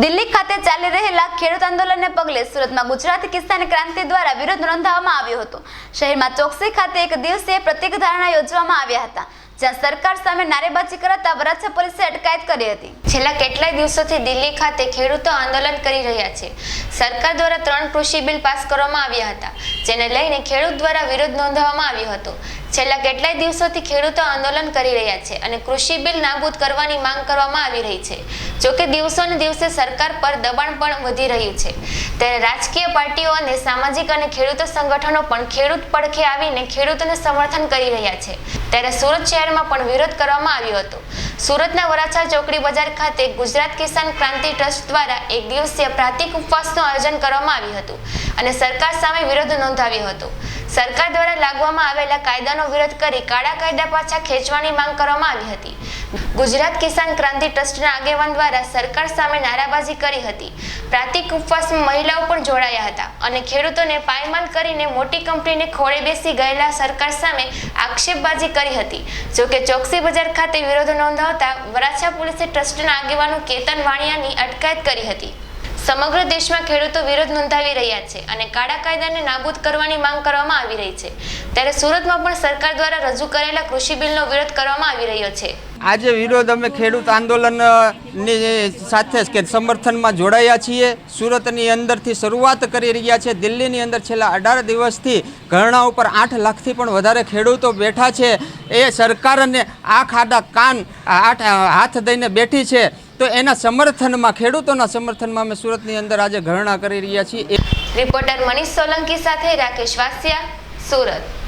દિલ્હી ખાતે ચાલી રહેલા ખેડૂત આંદોલનને પગલે સુરતમાં ગુજરાત કિસાન ક્રાંતિ દ્વારા વિરોધ નોંધાવવામાં આવ્યો હતો. શહેરમાં ચોકસી ખાતે એક દિવસીય પ્રત્યેક ધારણા યોજવામાં આવ્યા હતા, જ્યાં સરકાર સામે નારેબાજી કરાતા વરાછા પોલીસે અટકાયત કરી હતી. છેલ્લા કેટલાય દિવસોથી દિલ્હી ખાતે ખેડૂતો આંદોલન કરી રહ્યા છે. સરકાર દ્વારા ત્રણ કૃષિ બિલ પાસ કરવામાં આવ્યા હતા. જેને લઈને ખેડૂત દ્વારા વિરોધ નોંધવામાં આવ્યો હતો. છેલ્લા કેટલાય દિવસોથી ખેડૂતો આંદોલન કરી રહ્યા છે અને કૃષિ બિલ નાબૂદ કરવાની માંગ કરવામાં આવી રહી છે. જોકે દિવસોને દિવસે સરકાર પર દબાણ પણ વધી રહ્યું છે. ત્યારે રાજકીય પાર્ટીઓ અને સામાજિક અને ખેડૂતો સંગઠનો પણ ખેડૂત પડખે આવીને ખેડૂતોને સમર્થન કરી રહ્યા છે. ત્યારે સુરત શહેરમાં પણ વિરોધ કરવામાં આવ્યો હતો. સુરતના વરાછા ચોકડી બજાર ખાતે ગુજરાત કિસાન ક્રાંતિ ટ્રસ્ટ દ્વારા એક દિવસીય પ્રાતિક ઉપવાસનું આયોજન કરવામાં આવ્યું હતું. અને સરકાર સામે વિરોધ નોંધાવ્યો હતો. સરકાર દ્વારા લાગવામાં આવેલા કાયદાનો વિરોધ કરી કાળા કાયદા પાછા ખેંચવાની માંગ કરવામાં આવી હતી. ગુજરાત કિસાન ક્રાંતિ ટ્રસ્ટના આગેવાન દ્વારા સરકાર સામે નારાબાજી કરી હતી. પ્રાતિક ઉપવાસમાં મહિલાઓ પણ જોડાયા હતા અને ખેડૂતોને પાયમાલ કરીને મોટી કંપનીને ખોળે બેસી ગયેલા સરકાર સામે આક્ષેપબાજી કરી હતી. જોકે ચોકસી બજાર ખાતે વિરોધ નોંધાવતા વરાછા પોલીસે ટ્રસ્ટના આગેવાનો કેતન વાણિયાની અટકાયત કરી હતી. સમગ્ર દેશમાં ખેડૂતો વિરોધ નોંધાવી રહ્યા છે અને કાળા કાયદાને નાબૂદ કરવાની માંગ કરવામાં આવી રહી છે. ત્યારે સુરતમાં પણ સરકાર દ્વારા રજૂ કરેલા કૃષિ બિલનો વિરોધ કરવામાં આવી રહ્યો છે. આજે વિરોધ અમે ખેડૂત આંદોલનની સાથે કે સમર્થનમાં જોડાયા છીએ. સુરતની અંદરથી શરૂઆત કરી રહ્યા છે. દિલ્હીની અંદર છેલ્લા અઢાર દિવસથી ઘરણા ઉપર આઠ લાખથી પણ વધારે ખેડૂતો બેઠા છે. એ સરકારને આ ખાડા કાન, આઠ, હાથ દઈને બેઠી છે. તો એના સમર્થનમાં, ખેડૂતોના સમર્થનમાં અમે સુરતની અંદર આજે ઘરણા કરી રહ્યા છીએ. રિપોર્ટર મનીષ સોલંકી સાથે રાકેશ વાસિયા, સુરત.